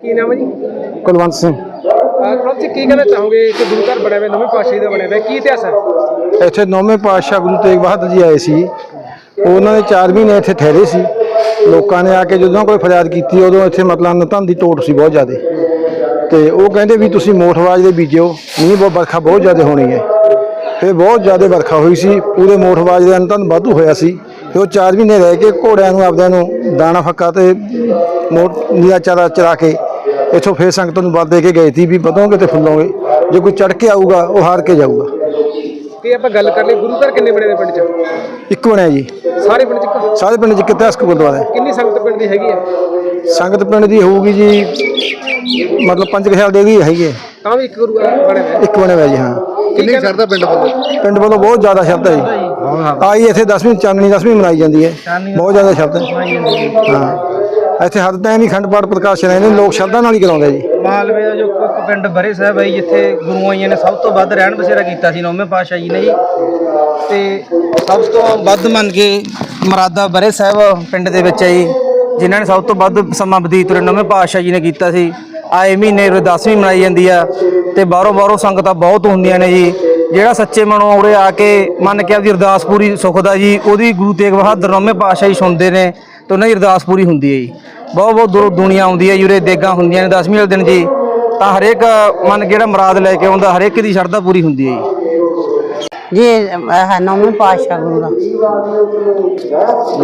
ਕੀ ਨਾਮ ਹੈ ਜੀ? ਕੁਲਵੰਤ ਸਿੰਘ। ਪ੍ਰਭ ਜੀ ਕੀ ਕਹਿਣਾ ਚਾਹੋਗੇ? ਕਿ ਗੁਰੂ ਘਰ ਬਣਿਆ ਹੋਇਆ ਨਵੇਂ ਪਾਤਸ਼ਾਹੀ ਦਾ ਬਣਿਆ ਹੋਇਆ ਕੀ ਇਤਿਹਾਸ ਹੈ? ਇੱਥੇ ਨੌਵੇਂ ਪਾਤਸ਼ਾਹ ਗੁਰੂ ਤੇਗ ਬਹਾਦਰ ਜੀ ਆਏ ਸੀ। ਉਹਨਾਂ ਨੇ 4 ਮਹੀਨੇ ਇੱਥੇ ਠਹਿਰੇ ਸੀ। ਲੋਕਾਂ ਨੇ ਆ ਕੇ ਜਦੋਂ ਕੋਈ ਫਰਿਆਦ ਕੀਤੀ ਉਦੋਂ ਇੱਥੇ ਮਤਲਬ ਨਤਨ ਦੀ ਟੋਟ ਸੀ ਬਹੁਤ ਜ਼ਿਆਦਾ। ਤੇ ਉਹ ਕਹਿੰਦੇ ਵੀ ਤੁਸੀਂ ਮੋਠਵਾਜ ਦੇ ਬੀਜਿਓ ਮੀਂਹ ਬਹੁਤ ਵਰਖਾ ਬਹੁਤ ਜ਼ਿਆਦਾ ਹੋਣੀ ਹੈ। ਫਿਰ ਬਹੁਤ ਜ਼ਿਆਦਾ ਵਰਖਾ ਹੋਈ ਸੀ ਪੂਰੇ ਮੋਠਵਾਜ ਦੇ ਅੰਤਨ ਵਾਧੂ ਹੋਇਆ ਸੀ। ਫਿਰ ਉਹ 4 ਮਹੀਨੇ ਰਹਿ ਕੇ ਘੋੜਿਆਂ ਨੂੰ ਆਪਦਿਆਂ ਨੂੰ ਦਾਣਾ ਫੱਕਾ ਤੇ ਮੋਟ ਨੀਰਾ ਚਾਰਾ ਚਰਾ ਕੇ ਇੱਥੋਂ ਫੇਰ ਸੰਗਤ ਨੂੰ ਬਲ ਦੇ ਕੇ ਗਏ ਸੀ ਵੀ ਵਧੋਗੇ ਤੇ ਫੁੱਲੋਗੇ। ਜੇ ਕੋਈ ਚੜ ਕੇ ਆਊਗਾ ਉਹ ਹਾਰ ਕੇ ਜਾਊਗਾ। ਤੇ ਆਪਾਂ ਗੱਲ ਕਰ ਲਈ? ਗੁਰੂ ਘਰ ਕਿੰਨੇ ਬਣੇ ਨੇ ਪਿੰਡ 'ਚ? ਇੱਕ ਬਣਿਆ ਜੀ। ਸਾਰੇ ਪਿੰਡ 'ਚ ਇੱਕੋ? ਸਾਰੇ ਪਿੰਡ 'ਚ ਇੱਕ ਇਤਿਹਾਸਕ ਗੁਰਦੁਆਰਾ ਹੈ। ਕਿੰਨੀ ਸੰਗਤ ਪਿੰਡ ਦੀ ਹੈਗੀ ਹੈ? ਸੰਗਤ ਪਿੰਡ ਦੀ ਹੋਊਗੀ ਜੀ ਮਤਲਬ ਪੰਜ ਕੁ ਸਾਲ ਦੇ ਵੀ ਹੈਗੀ ਹੈ। ਤਾਂ ਵੀ ਇੱਕ ਗੁਰੂ ਘਰ ਬਣਿਆ ਹੋਇਆ ਇੱਕ ਬਣਿਆ ਹੋਇਆ ਜੀ ਹਾਂ। ਕਿੰਨੀ ਸ਼ਰਧਾ ਪਿੰਡ ਵੱਲੋਂ? ਪਿੰਡ ਵੱਲੋਂ ਬਹੁਤ ਜ਼ਿਆਦਾ ਸ਼ਬਦ ਹੈ ਜੀ ਆਈ ਇੱਥੇ 10ਵੀਂ ਚਾਨਣੀ 10ਵੀਂ ਮਨਾਈ ਜਾਂਦੀ ਹੈ। ਬਹੁਤ ਜ਼ਿਆਦਾ ਸ਼ਬਦ ਹੈ। ਹਾਂ। ਇੱਥੇ ਹਰ ਟਾਈਮ ਹੀ ਖੰਡ ਪਾਠ ਪ੍ਰਕਾਸ਼ ਰਹਿੰਦੇ ਨੇ ਲੋਕ ਸ਼ਰਧਾ ਨਾਲ ਹੀ ਕਰਾਉਂਦੇ ਜੀ। ਮਾਲਵੇ ਦਾ ਜੋ ਇੱਕ ਪਿੰਡ ਬਰੇ ਸਾਹਿਬ ਹੈ ਜੀ, ਜਿੱਥੇ ਗੁਰੂਆਂ ਜੀ ਨੇ ਸਭ ਤੋਂ ਵੱਧ ਰਹਿਣ ਬਸੇਰਾ ਕੀਤਾ ਸੀ ਨੌਵੇਂ ਪਾਤਸ਼ਾਹ ਜੀ ਨੇ ਜੀ। ਤੇ ਸਭ ਤੋਂ ਵੱਧ ਮੰਨ ਕੇ ਮਰਾਦਾ ਬਰੇ ਸਾਹਿਬ ਪਿੰਡ ਦੇ ਵਿੱਚ ਹੈ ਜੀ ਜਿਨ੍ਹਾਂ ਨੇ ਸਭ ਤੋਂ ਵੱਧ ਸਮਾਂ ਬਤੀਤ ਉਰੇ ਨੌਵੇਂ ਪਾਤਸ਼ਾਹ ਜੀ ਨੇ ਕੀਤਾ ਸੀ। ਆਏ ਮਹੀਨੇ ਉਰੇ 10ਵੀਂ ਮਨਾਈ ਜਾਂਦੀ ਆ ਤੇ ਬਾਹਰੋਂ ਬਾਹਰੋਂ ਸੰਗਤਾਂ ਬਹੁਤ ਹੁੰਦੀਆਂ ਨੇ ਜੀ। ਜਿਹੜਾ ਸੱਚੇ ਮਨੋਂ ਉਰੇ ਆ ਕੇ ਮੰਨ ਕੇ ਆਪਦੀ ਅਰਦਾਸ ਪੂਰੀ ਸੁਖਦਾ ਜੀ ਉਹਦੀ ਗੁਰੂ ਤੇਗ ਬਹਾਦਰ ਨੌਵੇਂ ਪਾਤਸ਼ਾਹ ਜੀ ਸੁਣਦੇ ਨੇ ਤੇ ਉਹਨਾਂ ਦੀ ਅਰਦਾਸ ਪੂਰੀ ਹੁੰਦੀ ਹੈ ਜੀ। ਬਹੁਤ ਬਹੁਤ ਦੂਰੋਂ ਦੁਨੀਆ ਆਉਂਦੀ ਹੈ ਜੀ ਉਰੇ ਦੇਗਾਂ ਹੁੰਦੀਆਂ ਨੇ 10ਵੀਂ ਵਾਲੇ ਦਿਨ ਜੀ। ਤਾਂ ਹਰੇਕ ਮਨ ਜਿਹੜਾ ਮੁਰਾਦ ਲੈ ਕੇ ਆਉਂਦਾ ਹਰੇਕ ਦੀ ਸ਼ਰਧਾ ਪੂਰੀ ਹੁੰਦੀ ਹੈ ਜੀ। ਜੀ ਇਹ ਨੌਵੇਂ ਪਾਤਸ਼ਾਹ ਗੁਰੂ ਦਾ।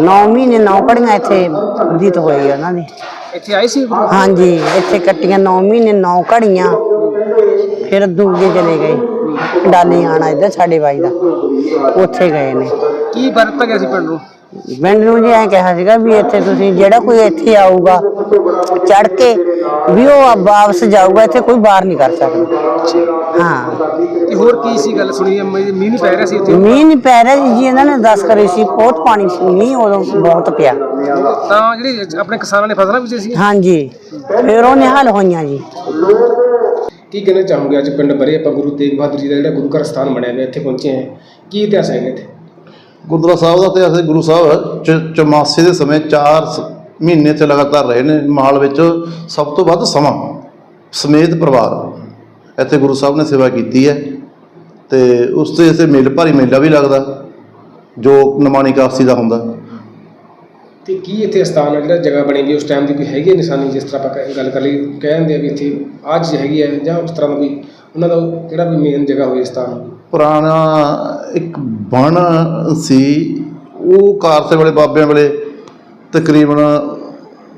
ਨੌ ਮਹੀਨੇ ਨੌ ਘੜੀਆਂ ਇੱਥੇ ਬੀਤ ਹੋਈ ਉਹਨਾਂ ਦੀ। ਇੱਥੇ ਆਏ ਸੀ? ਹਾਂਜੀ ਇੱਥੇ ਕੱਟੀਆਂ ਨੌ ਮਹੀਨੇ ਨੌ ਘੜੀਆਂ ਫਿਰ ਦੂਜੇ ਚਲੇ ਗਏ। ਡਾਲੀ ਆਣਾ ਇੱਧਰ ਸਾਡੇ ਬਾਈ ਦਾ। ਉੱਥੇ ਗਏ ਨੇ। ਕੀ ਵਰਤ ਗਿਆ ਸੀ ਪਿੰਡ ਨੂੰ? ਪਿੰਡ ਨੂੰ ਜੀ ਐਂ ਕਿਹਾ ਸੀਗਾ ਵੀ ਇੱਥੇ ਤੁਸੀਂ ਜਿਹੜਾ ਕੋਈ ਇੱਥੇ ਆਊਗਾ ਚੜ ਕੇ ਵੀ ਉਹ ਵਾਪਸ ਜਾਊਗਾ ਇੱਥੇ ਕੋਈ ਬਾਹਰ ਨਹੀਂ ਕਰ ਸਕਦਾ। ਹਾਂ। ਤੇ ਹੋਰ ਕੀ ਸੀ ਗੱਲ ਸੁਣੀ? ਮੀਂਹ ਮੀਂਹ ਨਹੀਂ ਪੈ ਰਿਹਾ ਸੀ ਇੱਥੇ? ਮੀਂਹ ਨਹੀਂ ਪੈ ਰਿਹਾ ਜੀ ਜੀ ਇਹਨਾਂ ਨੇ ਦੱਸ ਕਰੀ ਸੀ ਬਹੁਤ ਪਾਣੀ ਸੀ ਮੀਂਹ ਉਦੋਂ ਬਹੁਤ ਪਿਆ। ਤਾਂ ਜਿਹੜੀ ਆਪਣੇ ਕਿਸਾਨਾਂ ਨੇ ਫਸਲਾਂ ਬੀਜੀਆਂ ਸੀ? ਹਾਂਜੀ ਫਿਰ ਉਹ ਨਿਹਾਲ ਹੋਈਆਂ ਜੀ। ਕੀ ਕਹਿਣਾ ਚਾਹੋਗੇ? ਅੱਜ ਪਿੰਡ ਬਰੇ ਆਪਾਂ ਗੁਰੂ ਤੇਗ ਬਹਾਦਰ ਜੀ ਦਾ ਜਿਹੜਾ ਗੁਰੂ ਘਰ ਸਥਾਨ ਬਣਿਆ ਹੋਇਆ, ਇੱਥੇ ਪਹੁੰਚੇ ਹਾਂ। ਕੀ ਇਤਿਹਾਸ ਹੈਗਾ ਇੱਥੇ? ਗੁਰਦੁਆਰਾ ਸਾਹਿਬ ਦਾ ਇਤਿਹਾਸ ਹੈ, ਗੁਰੂ ਸਾਹਿਬ ਚ- ਚੌਮਾਸੇ ਦੇ ਸਮੇਂ 4 ਮਹੀਨੇ ਤੇ ਲਗਾਤਾਰ ਰਹੇ ਨੇ। ਮਾਲ ਵਿੱਚ ਸਭ ਤੋਂ ਵੱਧ ਸਮਾਂ ਸਮੇਤ ਪਰਿਵਾਰ। ਇੱਥੇ ਗੁਰੂ ਸਾਹਿਬ ਨੇ ਸੇਵਾ ਕੀਤੀ ਹੈ ਤੇ ਉਸ ਤੇ ਇਸੇ ਮੇਲ ਭਾਰੀ ਮੇਲਾ ਵੀ ਲੱਗਦਾ, ਜੋ ਨਮਾਨੀ ਕਾਸੀ ਦਾ ਹੁੰਦਾ। ਤੇ ਕੀ ਇੱਥੇ ਸਥਾਨ ਹੈ? ਜਿਹੜਾ ਜਗ੍ਹਾ ਬਣੀ ਗਈ ਉਸ ਟਾਈਮ ਦੀ ਕੋਈ ਹੈਗੀ ਹੈ ਨਿਸ਼ਾਨੀ ਜਿਸ ਤਰ੍ਹਾਂ ਆਪਾਂ ਕਹਿ- ਗੱਲ ਕਰ ਲਈ ਕਹਿੰਦੇ ਆ ਵੀ ਇੱਥੇ ਚੀਜ਼ ਹੈਗੀ ਹੈ ਜਾਂ ਉਸ ਤਰ੍ਹਾਂ ਦਾ ਕੋਈ ਉਹਨਾਂ ਦਾ ਕਿਹੜਾ ਵੀ ਮੇਨ ਜਗ੍ਹਾ ਹੋਈ ਸਥਾਨ ਪੁਰਾਣਾ ਇੱਕ ਬਣ ਸੀ ਉਹ ਕਾਰਸੇ ਵਾਲੇ ਬਾਬਿਆਂ ਵੇਲੇ ਤਕਰੀਬਨ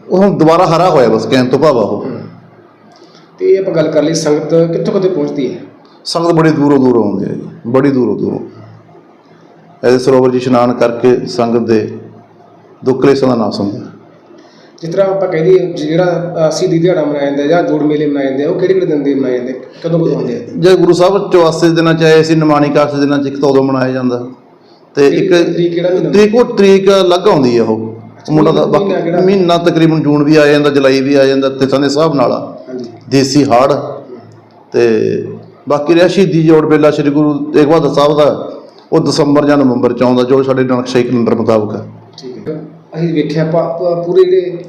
ਉਹ ਹੁਣ ਦੁਬਾਰਾ ਹਰਾ ਹੋਇਆ ਬਸ ਕਹਿਣ ਤੋਂ ਭਾਵ ਆ ਉਹ। ਤੇ ਇਹ ਆਪਾਂ ਗੱਲ ਕਰ ਲਈ ਸੰਗਤ ਕਿੱਥੋਂ ਕਿੱਥੇ ਪਹੁੰਚਦੀ ਹੈ? ਸੰਗਤ ਬੜੀ ਦੂਰੋਂ ਦੂਰੋਂ ਆਉਂਦੀ ਹੈ ਜੀ ਬੜੀ ਦੂਰੋਂ ਦੂਰੋਂ। ਇਹਦੇ ਸਰੋਵਰ 'ਚ ਇਸ਼ਨਾਨ ਕਰਕੇ ਸੰਗਤ ਦੇ ਦੁੱਖ ਕਲੇਸ਼ਾਂ ਦਾ ਨਾਸ ਹੁੰਦਾ ਜਿਸ ਤਰ੍ਹਾਂ ਆਪਾਂ ਕਹਿ ਦਈਏ ਜਿਹੜਾ ਅਸੀਂ ਦੀ ਦਿਹਾੜਾ ਮਨਾਇਆ ਜਾਂਦਾ ਜਾਂ ਜੋੜ ਮੇਲੇ ਮਨਾਏ ਜਾਂਦੇ ਆ ਉਹ ਕਿਹੜੇ ਕਿਹੜੇ ਦਿਨ ਦੇ ਮਨਾਏ ਜਾਂਦੇ ਕਦੋਂ ਕਦੋਂ ਹੁੰਦੇ ਆ? ਜੇ ਗੁਰੂ ਸਾਹਿਬ 84 ਦਿਨਾਂ ਚ ਆਏ ਸੀ ਨਿਮਾਣੀ ਕਾਸ ਦਿਨਾਂ ਚ ਇੱਕ ਤਾਂ ਉਦੋਂ ਮਨਾਇਆ ਜਾਂਦਾ। ਤੇ ਇੱਕ ਤਰੀਕ ਕਿਹੜਾ ਮਹੀਨਾ? ਤਰੀਕ ਉਹ ਤਰੀਕ ਅਲੱਗ ਆਉਂਦੀ ਹੈ ਉਹ। ਮੁੰਡਾ ਦਾ ਬਾਕੀ ਮਹੀਨਾ ਤਕਰੀਬਨ ਜੂਨ ਵੀ ਆ ਜਾਂਦਾ ਜੁਲਾਈ ਵੀ ਆ ਜਾਂਦਾ ਤਿਥਾਂ ਦੇ ਹਿਸਾਬ ਨਾਲ ਦੇਸੀ ਹਾੜ। ਤੇ ਬਾਕੀ ਰਿਹਾ ਸ਼ਹੀਦੀ ਜੋੜ ਮੇਲਾ ਸ੍ਰੀ ਗੁਰੂ ਤੇਗ ਬਹਾਦਰ ਸਾਹਿਬ ਦਾ ਉਹ ਦਸੰਬਰ ਜਾਂ ਨਵੰਬਰ ਚ ਆਉਂਦਾ ਜੋ ਸਾਡੇ ਨਕਸ਼ੇ ਕੈਲੰਡਰ ਮੁਤਾਬਕ। ਹੈ ਅਸੀਂ ਵੇਖਿਆ ਪੂਰੇ ਜਿਹੜੇ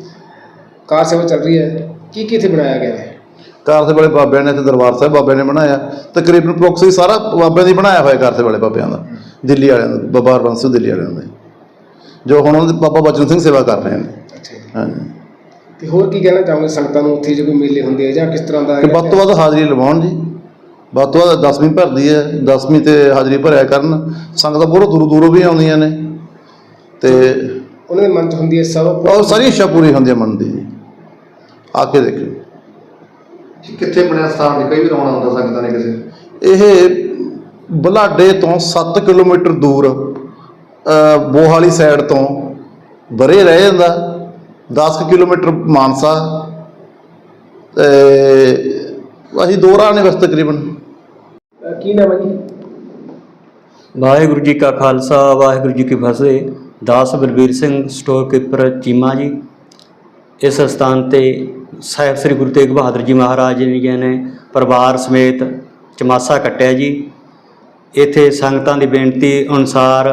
ਕਾਰ ਸੇਵਾ ਚੱਲ ਰਹੀ ਹੈ। ਕੀ ਕੀ ਇੱਥੇ ਬਣਾਇਆ ਗਿਆ ਹੈ? ਕਾਰਸੇ ਵਾਲੇ ਬਾਬਿਆਂ ਨੇ ਤੇ ਦਰਬਾਰ ਸਾਹਿਬ ਬਾਬਿਆਂ ਨੇ ਬਣਾਇਆ। ਤਕਰੀਬਨ ਪ੍ਰੋਕਸੀ ਸਾਰਾ ਬਾਬਿਆਂ ਦੀ ਬਣਾਇਆ ਹੋਇਆ ਕਾਰਸੇ ਵਾਲੇ ਬਾਬਿਆਂ ਦਾ ਦਿੱਲੀ ਵਾਲਿਆਂ ਦਾ ਬਾਬਾ ਹਰਬੰਸ ਸਿੰਘ ਦਿੱਲੀ ਵਾਲਿਆਂ ਦਾ। ਜੋ ਹੁਣ ਉਹਨਾਂ ਦੇ ਬਾਬਾ ਬਚਨ ਸਿੰਘ ਸੇਵਾ ਕਰ ਰਹੇ ਨੇ। ਹਾਂਜੀ। ਤੇ ਹੋਰ ਕੀ ਕਹਿਣਾ ਚਾਹੋਗੇ ਸੰਗਤਾਂ ਨੂੰ? ਉੱਥੇ ਜੇ ਕੋਈ ਮੇਲੇ ਹੁੰਦੇ ਆ ਜਾਂ ਕਿਸ ਤਰ੍ਹਾਂ ਦਾ ਕਿ ਵੱਧ ਤੋਂ ਵੱਧ ਹਾਜ਼ਰੀ ਲਵਾਉਣ ਜੀ। ਵੱਧ ਤੋਂ ਵੱਧ 10ਵੀਂ ਭਰਦੀ ਹੈ 10ਵੀਂ ਤੇ ਹਾਜ਼ਰੀ ਭਰਿਆ ਕਰਨ। ਸੰਗਤਾਂ ਬਹੁਤ ਦੂਰੋਂ ਦੂਰੋਂ ਵੀ ਆਉਂਦੀਆਂ ਨੇ। ਤੇ ਉਹਨਾਂ ਦੇ ਮਨ 'ਚ ਹੁੰਦੀ ਹੈ ਸਭ ਉਹ ਸਾਰੀ ਇੱਛਾ ਪੂਰੀ ਹੁੰਦੀ ਹੈ ਮਨ ਦੀ ਜੀ। ਆ ਕੇ ਦੇਖੋ ਕਿੱਥੇ ਬਣਿਆ ਸਥਾਨ ਜੀ? ਕਈ ਵਾਰ ਆਉਣਾ ਹੁੰਦਾ ਸੰਗਤਾਂ ਨੇ ਕਿਸੇ ਇਹ ਬਲਾਡੇ ਤੋਂ 7 ਕਿਲੋਮੀਟਰ ਦੂਰ ਬੋਹਾਲੀ ਸਾਈਡ ਤੋਂ ਬਰੇ ਰਹਿ ਜਾਂਦਾ। 10 ਕੁ ਕਿਲੋਮੀਟਰ ਮਾਨਸਾ। ਤੇ ਅਸੀਂ ਦੋ ਰਾਹ ਨੇ ਬਸ ਤਕਰੀਬਨ। ਕੀ ਨਾਮ ਹੈ ਜੀ? ਵਾਹਿਗੁਰੂ ਜੀ ਕਾ ਖਾਲਸਾ ਵਾਹਿਗੁਰੂ ਜੀ ਕੀ ਫਤਿਹ। ਦਾਸ ਬਲਬੀਰ ਸਿੰਘ ਸਟੋਰ ਕੀਪਰ ਚੀਮਾ ਜੀ। ਇਸ ਸਥਾਨ ਤੇ ਸਾਹਿਬ ਸ੍ਰੀ ਗੁਰੂ ਤੇਗ ਬਹਾਦਰ ਜੀ ਮਹਾਰਾਜ ਜੀ ਨੇ ਪਰਿਵਾਰ ਸਮੇਤ ਚਮਾਸਾ ਕੱਟਿਆ ਜੀ। ਇੱਥੇ ਸੰਗਤਾਂ ਦੀ ਬੇਨਤੀ ਅਨੁਸਾਰ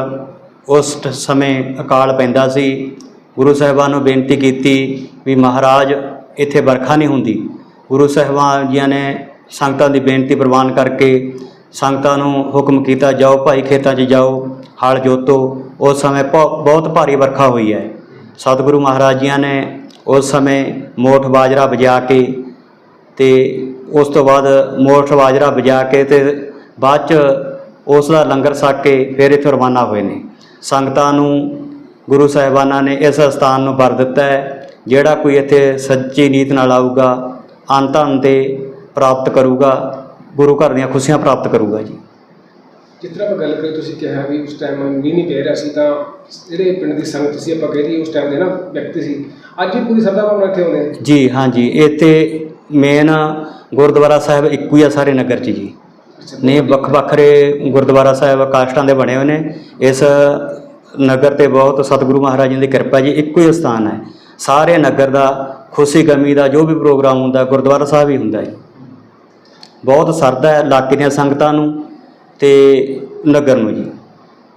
ਉਸ ਸਮੇਂ ਅਕਾਲ ਪੈਂਦਾ ਸੀ। ਗੁਰੂ ਸਾਹਿਬਾਨ ਨੂੰ ਬੇਨਤੀ ਕੀਤੀ ਵੀ ਮਹਾਰਾਜ, ਇੱਥੇ ਵਰਖਾ ਨਹੀਂ ਹੁੰਦੀ। ਗੁਰੂ ਸਾਹਿਬਾਨ ਜੀਆਂ ਨੇ ਸੰਗਤਾਂ ਦੀ ਬੇਨਤੀ ਪ੍ਰਵਾਨ ਕਰਕੇ ਸੰਗਤਾਂ ਨੂੰ ਹੁਕਮ ਕੀਤਾ, ਜਾਓ ਭਾਈ ਖੇਤਾਂ 'ਚ ਜਾਓ। ਹਲ ਜੋਤੋ, ਉਸ ਸਮੇਂ ਬਹੁ- ਬਹੁਤ ਭਾਰੀ ਵਰਖਾ ਹੋਈ ਹੈ। ਸਤਿਗੁਰੂ ਮਹਾਰਾਜ ਜੀਆਂ ਨੇ ਉਸ ਸਮੇਂ ਮੋਠ ਬਾਜਰਾ ਵਜਾ ਕੇ ਤੇ ਉਸ ਤੋਂ ਬਾਅਦ ਮੋਠ ਬਾਜਰਾ ਵਜਾ ਕੇ ਤੇ ਬਾਅਦ ਚ ਉਸ ਦਾ ਲੰਗਰ ਛਕ ਕੇ ਫਿਰ ਇੱਥੋਂ ਰਵਾਨਾ ਹੋਏ ਨੇ। ਸੰਗਤਾਂ ਨੂੰ, ਗੁਰੂ ਸਾਹਿਬਾਨਾਂ ਨੇ ਇਸ ਸਥਾਨ ਨੂੰ ਵਰ ਦਿੱਤਾ ਹੈ, ਜਿਹੜਾ ਕੋਈ ਇੱਥੇ ਸੱਚੀ ਨੀਤ ਨਾਲ ਆਊਗਾ ਅੰਨ ਧਨ ਤੇ ਪ੍ਰਾਪਤ ਕਰੂਗਾ, ਗੁਰੂ ਘਰ ਦੀਆਂ ਖੁਸ਼ੀਆਂ ਪ੍ਰਾਪਤ ਕਰੂਗਾ ਜੀ। ਜਿਸ ਤਰ੍ਹਾਂ ਆਪਾਂ ਗੱਲ ਕਰੀ ਤੁਸੀਂ ਕਿਹਾ ਵੀ ਉਸ ਟਾਈਮ ਮੀਂਹ ਨਹੀਂ ਪੈ ਰਿਹਾ ਸੀ ਤਾਂ ਜਿਹੜੇ ਪਿੰਡ ਦੀ ਸੰਗਤ ਸੀ ਆਪਾਂ ਕਹਿ ਦਈਏ ਉਸ ਟਾਈਮ ਦੇ ਨਾ ਵਿਅਕਤੀ ਸੀ। ਅੱਜ ਵੀ ਪੂਰੀ ਸਰਦਾ ਭਾਵਨਾ ਇੱਥੇ ਆਉਂਦੇ ਨੇ ਜੀ ਹਾਂਜੀ ਇੱਥੇ ਮੇਨ ਗੁਰਦੁਆਰਾ ਸਾਹਿਬ ਇੱਕੋ ਹੀ ਆ ਸਾਰੇ ਨਗਰ 'ਚ ਜੀ। ਨੇ ਵੱਖ ਵੱਖਰੇ ਗੁਰਦੁਆਰਾ ਸਾਹਿਬ ਕਾਸ਼ਟਾਂ ਦੇ ਬਣੇ ਹੋਏ ਨੇ। ਇਸ ਨਗਰ ਤੇ ਬਹੁਤ ਸਤਿਗੁਰੂ ਮਹਾਰਾਜ ਜੀ ਦੀ ਕਿਰਪਾ ਜੀ ਇੱਕੋ ਹੀ ਸਥਾਨ ਹੈ। ਸਾਰੇ ਨਗਰ ਦਾ ਖੁਸ਼ੀ ਗਮੀ ਦਾ ਜੋ ਵੀ ਪ੍ਰੋਗਰਾਮ ਹੁੰਦਾ ਗੁਰਦੁਆਰਾ ਸਾਹਿਬ ਹੀ ਹੁੰਦਾ ਹੈ ਬਹੁਤ ਸਰਦਾ ਹੈ ਇਲਾਕੇ ਦੀਆਂ ਸੰਗਤਾਂ ਨੂੰ। ਤੇ ਨਗਰ ਨੂੰ ਜੀ।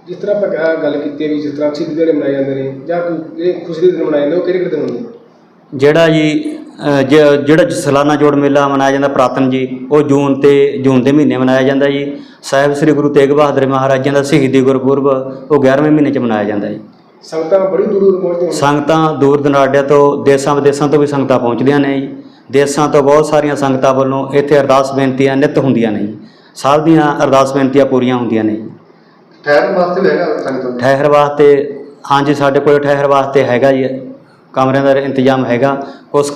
ਜਿਸ ਤਰ੍ਹਾਂ ਆਪਾਂ ਗ- ਗੱਲ ਕੀਤੀ ਹੈ ਵੀ ਜਿਸ ਤਰ੍ਹਾਂ ਸ਼ਹੀਦੀ ਦਿਹਾੜੇ ਮਨਾਏ ਜਾਂਦੇ ਨੇ ਜਾਂ ਕੋਈ ਖੁਸ਼ੀ ਦੇ ਦਿਨ ਮਨਾਏ ਜਾਂਦੇ ਉਹ ਕਿਹੜੇ ਕਿਹੜੇ ਦਿਨ ਹੁੰਦੇ ਨੇ? ਜਿਹੜਾ ਜੀ ਅ, ਜ- ਜਿਹੜਾ ਸਾਲਾਨਾ ਜੋੜ ਮੇਲਾ ਮਨਾਇਆ ਜਾਂਦਾ ਪ੍ਰਾਤਨ ਜੀ ਉਹ ਜੂਨ ਤੇ ਜੂਨ ਦੇ ਮਹੀਨੇ ਮਨਾਇਆ ਜਾਂਦਾ ਜੀ। ਸਾਹਿਬ ਸ੍ਰੀ ਗੁਰੂ ਤੇਗ ਬਹਾਦਰ ਮਹਾਰਾਜਾਂ ਦਾ ਸ਼ਹੀਦੀ ਗੁਰਪੁਰਬ ਉਹ 11ਵੇਂ ਮਹੀਨੇ ਚ ਮਨਾਇਆ ਜਾਂਦਾ ਜੀ। ਸੰਗਤਾਂ ਬੜੀ ਦੂਰ ਦੂਰ ਪਹੁੰਚਦੇ ਨੇ। ਸੰਗਤਾਂ ਦੂਰ ਦਰਾਡੇ ਤੋਂ ਦੇਸ਼ਾਂ ਵਿਦੇਸ਼ਾਂ ਤੋਂ ਵੀ ਸੰਗਤਾਂ ਪਹੁੰਚਦੀਆਂ ਨੇ ਜੀ। ਦੇਸ਼ਾਂ ਤੋਂ ਬਹੁਤ ਸਾਰੀਆਂ ਸੰਗਤਾਂ ਵੱਲੋਂ ਇੱਥੇ ਅਰਦਾਸ ਬੇਨਤੀਆਂ ਨਿਤ ਹੁੰਦੀਆਂ ਨੇ ਜੀ। ਸਭ ਦੀਆਂ ਅਰਦਾਸ ਬੇਨਤੀਆਂ ਪੂਰੀਆਂ ਹੁੰਦੀਆਂ ਨੇ ਜੀ। ਠਹਿਰਨ ਵਾਸਤੇ ਵੀ ਹੈਗਾ ਸੰਗਤਾਂ ਦਾ ਠਹਿਰ ਵਾਸਤੇ ਹਾਂਜੀ ਸਾਡੇ ਕੋਲ ਠਹਿਰ ਵਾਸਤੇ ਹੈਗਾ ਜੀ। ਕਮਰਿਆਂ ਦਾ ਇੰਤਜ਼ਾਮ ਹੈਗਾ ਕੁਛ